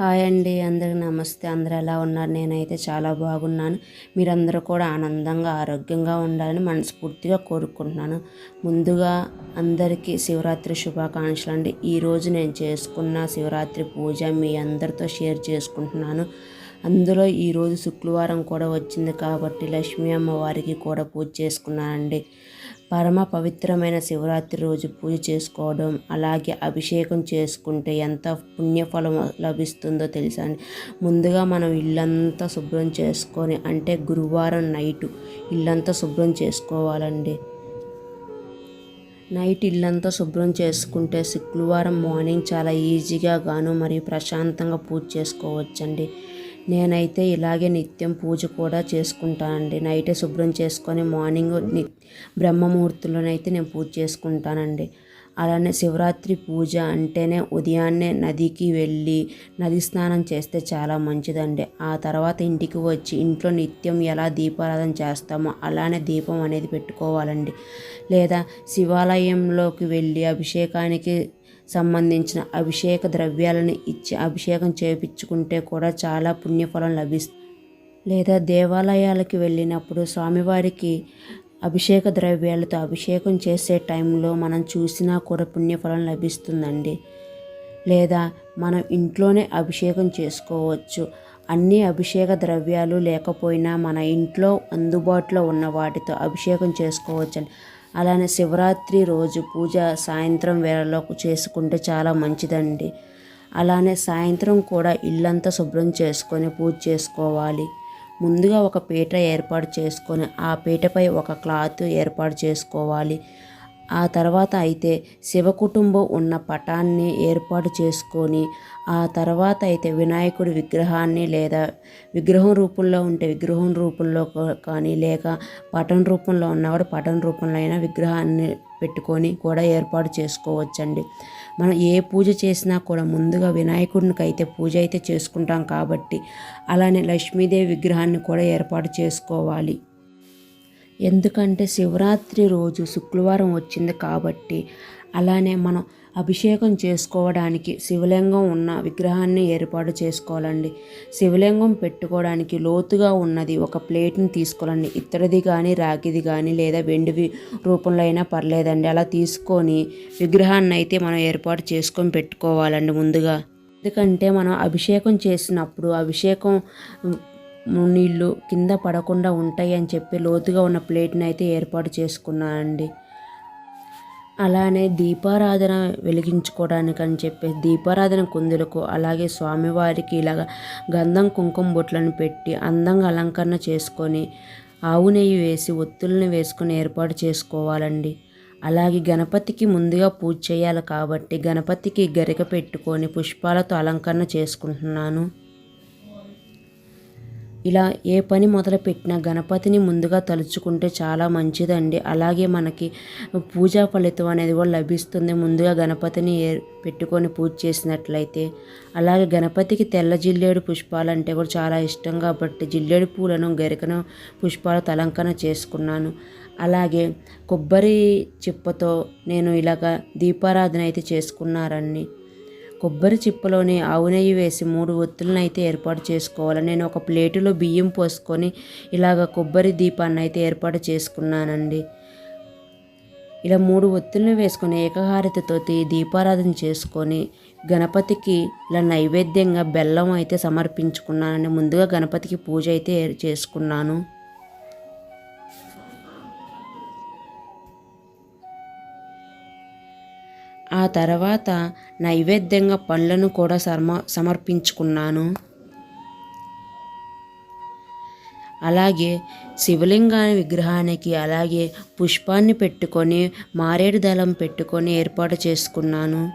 Hi అండి అందరికి నమస్తే. అందరు ఎలా ఉన్నారు? నేనైతే చాలా బాగున్నాను. మీరందరూ కూడా ఆనందంగా ఆరోగ్యంగా ఉండాలని మనస్ఫూర్తిగా కోరుకుంటున్నాను. ముందుగా అందరికీ శివరాత్రి శుభాకాంక్షలు అండి. ఈరోజు నేను చేసుకున్న శివరాత్రి పూజ మీ అందరితో షేర్ చేసుకుంటున్నాను. అందులో ఈరోజు శుక్రవారం కూడా వచ్చింది కాబట్టి లక్ష్మీ అమ్మవారికి కూడా పూజ చేసుకున్నానండి. పరమ పవిత్రమైన శివరాత్రి రోజు పూజ చేసుకోవడం అలాగే అభిషేకం చేసుకుంటే ఎంత పుణ్యఫలం లభిస్తుందో తెలుసా అండి? ముందుగా మనం ఇల్లంతా శుభ్రం చేసుకొని అంటే గురువారం నైటు ఇల్లంతా శుభ్రం చేసుకోవాలండి. నైట్ ఇల్లంతా శుభ్రం చేసుకుంటే శుక్రవారం మార్నింగ్ చాలా ఈజీగా గాను మరియు ప్రశాంతంగా పూజ చేసుకోవచ్చండి. నేనైతే ఇలాగే నిత్యం పూజ కూడా చేసుకుంటానండి. నైటే శుభ్రం చేసుకొని మార్నింగ్ని బ్రహ్మముహూర్తంలోనైతే నేను పూజ చేసుకుంటానండి. అలానే శివరాత్రి పూజ అంటేనే ఉదయాన్నే నదికి వెళ్ళి నది స్నానం చేస్తే చాలా మంచిదండి. ఆ తర్వాత ఇంటికి వచ్చి ఇంట్లో నిత్యం ఎలా దీపారాధన చేస్తామో అలానే దీపం అనేది పెట్టుకోవాలండి. లేదా శివాలయంలోకి వెళ్ళి అభిషేకానికి సంబంధించిన అభిషేక ద్రవ్యాలను ఇచ్చి అభిషేకం చేపించుకుంటే కూడా చాలా పుణ్యఫలం లభిస్తుంది. లేదా దేవాలయాలకు వెళ్ళినప్పుడు స్వామివారికి అభిషేక ద్రవ్యాలతో అభిషేకం చేసే టైంలో మనం చూసినా కూడా పుణ్యఫలం లభిస్తుందండి. లేదా మనం ఇంట్లోనే అభిషేకం చేసుకోవచ్చు. అన్ని అభిషేక ద్రవ్యాలు లేకపోయినా మన ఇంట్లో అందుబాటులో ఉన్న వాటితో అభిషేకం చేసుకోవచ్చండి. అలానే శివరాత్రి రోజు పూజ సాయంత్రం వేళలో చేసుకుంటే చాలా మంచిదండి. అలానే సాయంత్రం కూడా ఇల్లంతా శుభ్రం చేసుకొని పూజ చేసుకోవాలి. ముందుగా ఒక పీట ఏర్పాటు చేసుకొని ఆ పీటపై ఒక క్లాత్ ఏర్పాటు చేసుకోవాలి. ఆ తర్వాత అయితే శివ కుటుంబం ఉన్న పటాన్ని ఏర్పాటు చేసుకొని ఆ తర్వాత అయితే వినాయకుడి విగ్రహాన్ని లేదా విగ్రహం రూపంలో ఉంటే విగ్రహం రూపంలో కానీ లేక పటం రూపంలో ఉన్నవాడు పటం రూపంలో అయినా విగ్రహాన్ని పెట్టుకొని కూడా ఏర్పాటు చేసుకోవచ్చండి. మనం ఏ పూజ చేసినా కూడా ముందుగా వినాయకుడికి అయితే పూజ అయితే చేసుకుంటాం కాబట్టి అలానే లక్ష్మీదేవి విగ్రహాన్ని కూడా ఏర్పాటు చేసుకోవాలి. ఎందుకంటే శివరాత్రి రోజు శుక్రవారం వచ్చింది కాబట్టి అలానే మనం అభిషేకం చేసుకోవడానికి శివలింగం ఉన్న విగ్రహాన్ని ఏర్పాటు చేసుకోవాలండి. శివలింగం పెట్టుకోవడానికి లోతుగా ఉన్నది ఒక ప్లేట్ని తీసుకోవాలండి. ఇత్తడిది కానీ రాగిది కానీ లేదా వెండివి రూపంలో అయినా పర్లేదండి. అలా తీసుకొని విగ్రహాన్ని అయితే మనం ఏర్పాటు చేసుకొని పెట్టుకోవాలండి ముందుగా. ఎందుకంటే మనం అభిషేకం చేసినప్పుడు అభిషేకం నీళ్ళు కింద పడకుండా ఉంటాయి అని చెప్పి లోతుగా ఉన్న ప్లేట్ని అయితే ఏర్పాటు చేసుకున్నానండి. అలానే దీపారాధన వెలిగించుకోవడానికి అని చెప్పి దీపారాధన కుందులకు అలాగే స్వామివారికి ఇలాగ గంధం కుంకుమ బొట్లను పెట్టి అందంగా అలంకరణ చేసుకొని ఆవు నెయ్యి వేసి ఒత్తుల్ని వేసుకొని ఏర్పాటు చేసుకోవాలండి. అలాగే గణపతికి ముందుగా పూజ చేయాలి కాబట్టి గణపతికి గరిక పెట్టుకొని పుష్పాలతో అలంకరణ చేసుకుంటున్నాను. ఇలా ఏ పని మొదలుపెట్టినా గణపతిని ముందుగా తలుచుకుంటే చాలా మంచిదండి. అలాగే మనకి పూజా ఫలితం అనేది కూడా లభిస్తుంది. ముందుగా గణపతిని పెట్టుకొని పూజ చేసినట్లయితే. అలాగే గణపతికి తెల్ల జిల్లేడు పుష్పాలు అంటే కూడా చాలా ఇష్టం కాబట్టి జిల్లేడు పూలను గరికను పుష్పాలతో అలంకరణ చేసుకున్నాను. అలాగే కొబ్బరి చిప్పతో నేను ఇలాగ దీపారాధన అయితే చేసుకున్నారండి. కొబ్బరి చిప్పలోని ఆవు నెయ్యి వేసి మూడు ఒత్తులనైతే అయితే ఏర్పాటు చేసుకోవాలి. నేను ఒక ప్లేటులో బియ్యం పోసుకొని ఇలాగ కొబ్బరి దీపాన్ని అయితే ఏర్పాటు చేసుకున్నానండి. ఇలా మూడు ఒత్తులను వేసుకొని ఏకహారతితో దీపారాధన చేసుకొని గణపతికి ఇలా నైవేద్యంగా బెల్లం అయితే సమర్పించుకున్నానండి. ముందుగా గణపతికి పూజ అయితే చేసుకున్నాను. ఆ తర్వాత నైవేద్యంగా పండ్లను కూడా సమ సమర్పించుకున్నాను. అలాగే శివలింగాని విగ్రహానికి అలాగే పుష్పాన్ని పెట్టుకొని మారేడు దళం పెట్టుకొని ఏర్పాటు చేసుకున్నాను.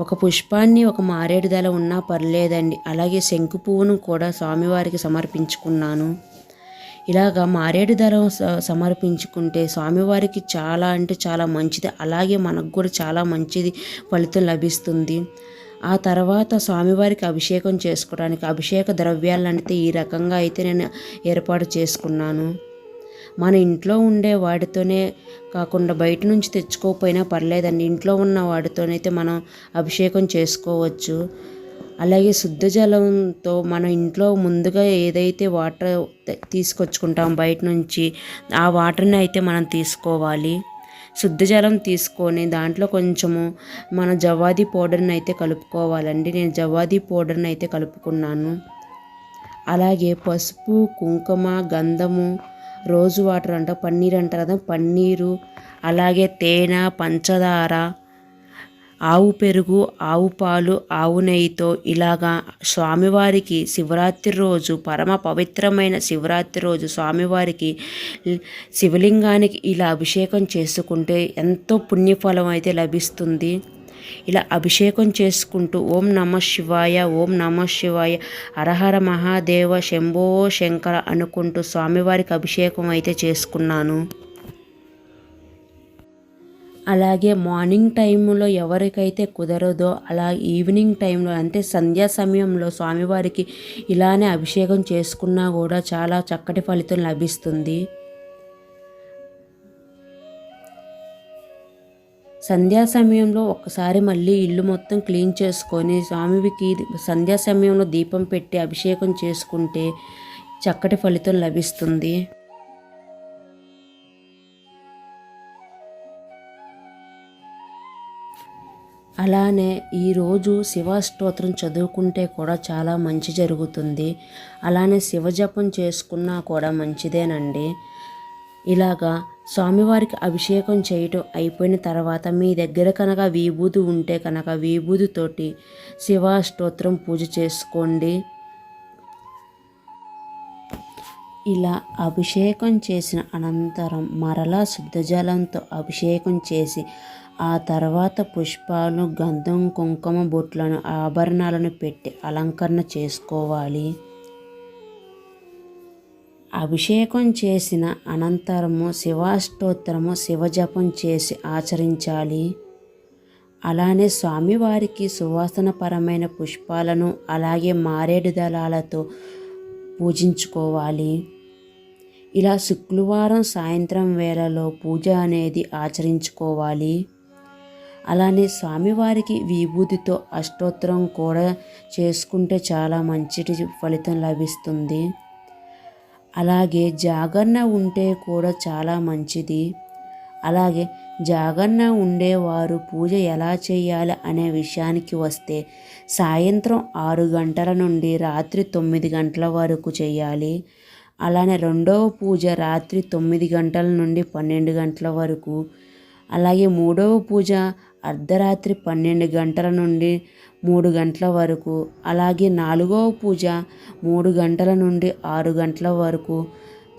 ఒక పుష్పాన్ని ఒక మారేడు దళం ఉన్నా పర్లేదండి. అలాగే శంకు పువ్వును కూడా స్వామివారికి సమర్పించుకున్నాను. ఇలాగ మారేడు దళం సమర్పించుకుంటే స్వామివారికి చాలా అంటే చాలా మంచిది. అలాగే మనకు కూడా చాలా మంచిది ఫలితం లభిస్తుంది. ఆ తర్వాత స్వామివారికి అభిషేకం చేసుకోవడానికి అభిషేక ద్రవ్యాలు అంటే ఈ రకంగా అయితే నేను ఏర్పాటు చేసుకున్నాను. మన ఇంట్లో ఉండే వాటితోనే కాకుండా బయట నుంచి తెచ్చుకోకపోయినా పర్లేదండి. ఇంట్లో ఉన్న వాటితోనైతే మనం అభిషేకం చేసుకోవచ్చు. అలాగే శుద్ధ జలంతో మన ఇంట్లో ముందుగా ఏదైతే వాటర్ తీసుకొచ్చుకుంటాం బయట నుంచి ఆ వాటర్ని అయితే మనం తీసుకోవాలి. శుద్ధ జలం తీసుకొని దాంట్లో కొంచెము మన జవాది పౌడర్ని అయితే కలుపుకోవాలండి. నేను జవాది పౌడర్ని అయితే కలుపుకున్నాను. అలాగే పసుపు కుంకుమ గంధము రోజు వాటర్ అంట పన్నీర్ అంటారు కదా పన్నీరు అలాగే తేనె పంచదార ఆవు పెరుగు ఆవు పాలు ఆవు నెయ్యితో ఇలాగా స్వామివారికి శివరాత్రి రోజు పరమ పవిత్రమైన శివరాత్రి రోజు స్వామివారికి శివలింగానికి ఇలా అభిషేకం చేసుకుంటే ఎంతో పుణ్యఫలం అయితే లభిస్తుంది. ఇలా అభిషేకం చేసుకుంటూ ఓం నమ శివాయ ఓం నమ శివాయ అరహర మహాదేవ శంభో శంకర అనుకుంటూ స్వామివారికి అభిషేకం అయితే చేసుకున్నాను. అలాగే మార్నింగ్ టైంలో ఎవరికైతే కుదరదో అలా ఈవినింగ్ టైంలో అంటే సంధ్యా సమయంలో స్వామివారికి ఇలానే అభిషేకం చేసుకున్నా కూడా చాలా చక్కటి ఫలితం లభిస్తుంది. సంధ్యా సమయంలో ఒక్కసారి మళ్ళీ ఇల్లు మొత్తం క్లీన్ చేసుకొని స్వామికి సంధ్యా సమయంలో దీపం పెట్టి అభిషేకం చేసుకుంటే చక్కటి ఫలితం లభిస్తుంది. అలానే ఈరోజు శివస్తోత్రం చదువుకుంటే కూడా చాలా మంచి జరుగుతుంది. అలానే శివజపం చేసుకున్నా కూడా మంచిదేనండి. ఇలాగా స్వామివారికి అభిషేకం చేయటం అయిపోయిన తర్వాత మీ దగ్గర కనుక వీభూతి ఉంటే కనుక విభూతితోటి శివాష్టోత్రం పూజ చేసుకోండి. ఇలా అభిషేకం చేసిన అనంతరం మరలా శుద్ధజలంతో అభిషేకం చేసి ఆ తర్వాత పుష్పాలు గంధం కుంకుమ బొట్లను ఆభరణాలను పెట్టి అలంకరణ చేసుకోవాలి. అభిషేకం చేసిన అనంతరము శివాష్టోత్తరము శివజపం చేసి ఆచరించాలి. అలానే స్వామివారికి సువాసనపరమైన పుష్పాలను అలాగే మారేడు దళాలతో పూజించుకోవాలి. ఇలా శుక్రవారం సాయంత్రం వేళలో పూజ అనేది ఆచరించుకోవాలి. అలానే స్వామివారికి విభూతితో అష్టోత్తరం కూడా చేసుకుంటే చాలా మంచి ఫలితం లభిస్తుంది. అలాగే జాగరణ ఉంటే కూడా చాలా మంచిది. అలాగే జాగరణ ఉండేవారు పూజ ఎలా చేయాలి అనే విషయానికి వస్తే సాయంత్రం ఆరు గంటల నుండి రాత్రి తొమ్మిది గంటల వరకు చేయాలి. అలానే రెండవ పూజ రాత్రి తొమ్మిది గంటల నుండి పన్నెండు గంటల వరకు అలాగే మూడవ పూజ అర్ధరాత్రి పన్నెండు గంటల నుండి మూడు గంటల వరకు అలాగే నాలుగవ పూజ మూడు గంటల నుండి ఆరు గంటల వరకు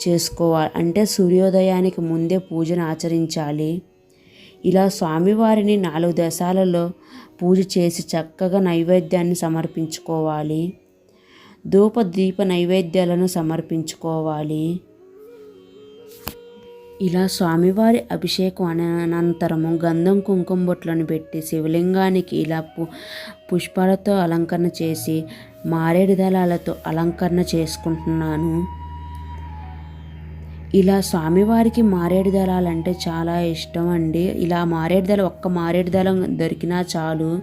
చేసుకోవాలి అంటే సూర్యోదయానికి ముందే పూజను ఆచరించాలి. ఇలా స్వామివారిని నాలుగు దశాలలో పూజ చేసి చక్కగా నైవేద్యాన్ని సమర్పించుకోవాలి. ధూప దీప నైవేద్యాలను సమర్పించుకోవాలి. ఇలా స్వామివారి అభిషేకం అనంతరము గంధం కుంకుమ బొట్లను పెట్టి శివలింగానికి ఇలా పు పుష్పాలతో అలంకరణ చేసి మారేడు దళాలతో అలంకరణ చేసుకుంటున్నాను. ఇలా స్వామివారికి మారేడు అంటే చాలా ఇష్టం అండి ఇలా మారేడు దళం ఒక్క మారేడు దళం దొరికినా చాలు.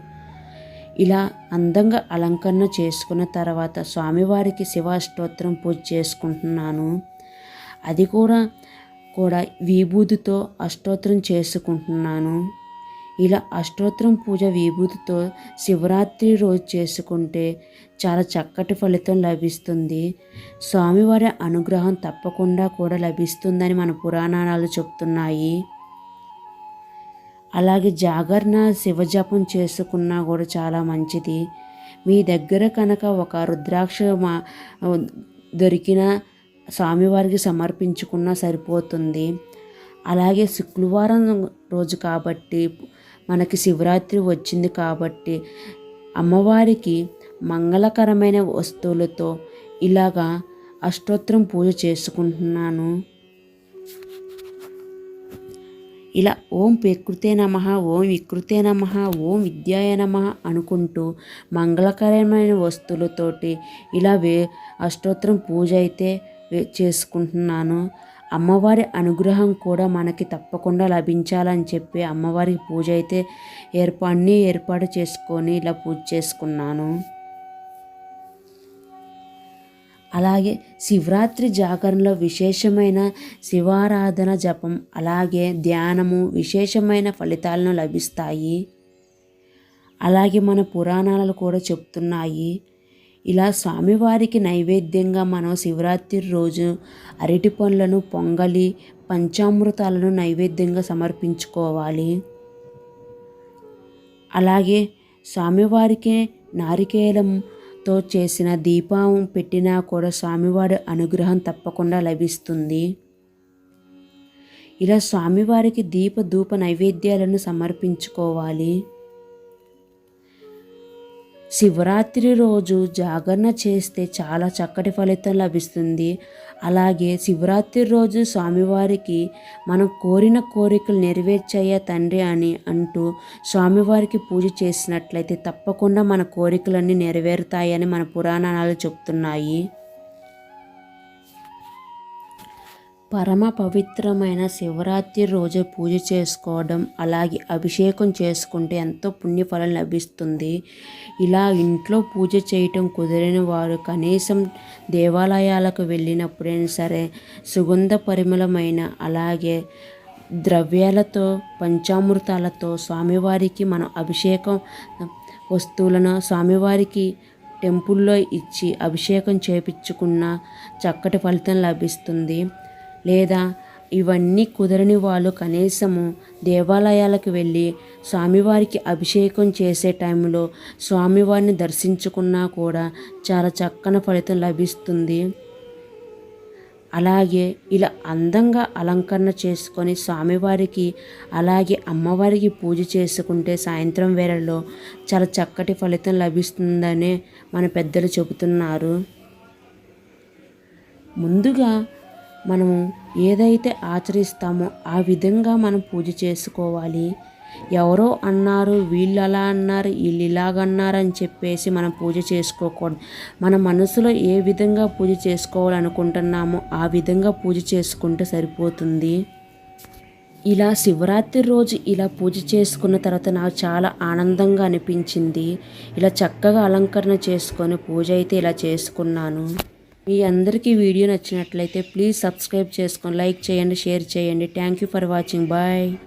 ఇలా అందంగా అలంకరణ చేసుకున్న తర్వాత స్వామివారికి శివాష్టోత్రం పూజ చేసుకుంటున్నాను. అది కూడా కూడా విభూతితో అష్టోత్తరం చేసుకుంటున్నాను. ఇలా అష్టోత్తరం పూజ విభూతితో శివరాత్రి రోజు చేసుకుంటే చాలా చక్కటి ఫలితం లభిస్తుంది. స్వామివారి అనుగ్రహం తప్పకుండా కూడా లభిస్తుందని మన పురాణాలు చెప్తున్నాయి. అలాగే జాగరణ శివజపం చేసుకున్నా కూడా చాలా మంచిది. మీ దగ్గర కనుక ఒక రుద్రాక్ష దొరికిన స్వామివారికి సమర్పించుకున్నా సరిపోతుంది. అలాగే శుక్రవారం రోజు కాబట్టి మనకి శివరాత్రి వచ్చింది కాబట్టి అమ్మవారికి మంగళకరమైన వస్తువులతో ఇలాగా అష్టోత్తరం పూజ చేసుకుంటున్నాను. ఇలా ఓం ప్రకృతే నమ ఓం వికృతే నమ ఓం విద్యాయ నమ అనుకుంటూ మంగళకరమైన వస్తువులతోటి ఇలా వే అష్టోత్తరం పూజ అయితే చేసుకుంటున్నాను. అమ్మవారి అనుగ్రహం కూడా మనకి తప్పకుండా లభించాలని చెప్పి అమ్మవారికి పూజ అయితే ఏర్పాన్ని ఏర్పాటు చేసుకొని ఇలా పూజ చేసుకున్నాను. అలాగే శివరాత్రి జాగరణలో విశేషమైన శివారాధన జపం అలాగే ధ్యానము విశేషమైన ఫలితాలను లభిస్తాయి. అలాగే మన పురాణాలు కూడా చెప్తున్నాయి. ఇలా స్వామివారికి నైవేద్యంగా మనం శివరాత్రి రోజు అరటి పండ్లను పొంగలి పంచామృతాలను నైవేద్యంగా సమర్పించుకోవాలి. అలాగే స్వామివారికి నారికేలంతో చేసిన దీపం పెట్టినా కూడా స్వామివారి అనుగ్రహం తప్పకుండా లభిస్తుంది. ఇలా స్వామివారికి దీప ధూప నైవేద్యాలను సమర్పించుకోవాలి. శివరాత్రి రోజు జాగరణ చేస్తే చాలా చక్కటి ఫలితం లభిస్తుంది. అలాగే శివరాత్రి రోజు స్వామివారికి మనం కోరిన కోరికలు నెరవేర్చయ్యా తండ్రి అని అంటూ స్వామివారికి పూజ చేసినట్లయితే తప్పకుండా మన కోరికలన్నీ నెరవేరుతాయని మన పురాణాలు చెప్తున్నాయి. పరమ పవిత్రమైన శివరాత్రి రోజు పూజ చేసుకోవడం అలాగే అభిషేకం చేసుకుంటే ఎంతో పుణ్యఫలం లభిస్తుంది. ఇలా ఇంట్లో పూజ చేయటం కుదిరిన వారు కనీసం దేవాలయాలకు వెళ్ళినప్పుడైనా సరే సుగంధ పరిమళమైన అలాగే ద్రవ్యాలతో పంచామృతాలతో స్వామివారికి మనం అభిషేకం వస్తువులను స్వామివారికి టెంపుల్లో ఇచ్చి అభిషేకం చేపించుకున్న చక్కటి ఫలితం లభిస్తుంది. లేదా ఇవన్నీ కుదరని వాళ్ళు కనీసము దేవాలయాలకు వెళ్ళి స్వామివారికి అభిషేకం చేసే టైంలో స్వామివారిని దర్శించుకున్నా కూడా చాలా చక్కని ఫలితం లభిస్తుంది. అలాగే ఇలా అందంగా అలంకరణ చేసుకొని స్వామివారికి అలాగే అమ్మవారికి పూజ చేసుకుంటే సాయంత్రం వేళలో చాలా చక్కటి ఫలితం లభిస్తుందనే మన పెద్దలు చెబుతున్నారు. ముందుగా మనము ఏదైతే ఆచరిస్తామో ఆ విధంగా మనం పూజ చేసుకోవాలి. ఎవరో అన్నారు వీళ్ళు అలా అన్నారు వీళ్ళు ఇలాగన్నారు అని చెప్పేసి మనం పూజ చేసుకోకూడదు. మన మనసులో ఏ విధంగా పూజ చేసుకోవాలనుకుంటున్నామో ఆ విధంగా పూజ చేసుకుంటే సరిపోతుంది. ఇలా శివరాత్రి రోజు ఇలా పూజ చేసుకున్న తర్వాత నాకు చాలా ఆనందంగా అనిపించింది. ఇలా చక్కగా అలంకరణ చేసుకొని పూజ అయితే ఇలా చేసుకున్నాను. మీ అందరికీ వీడియో నచ్చినట్లయితే ప్లీజ్ సబ్స్క్రైబ్ చేసుకొని లైక్ చేయండి షేర్ చేయండి. Thank you for watching bye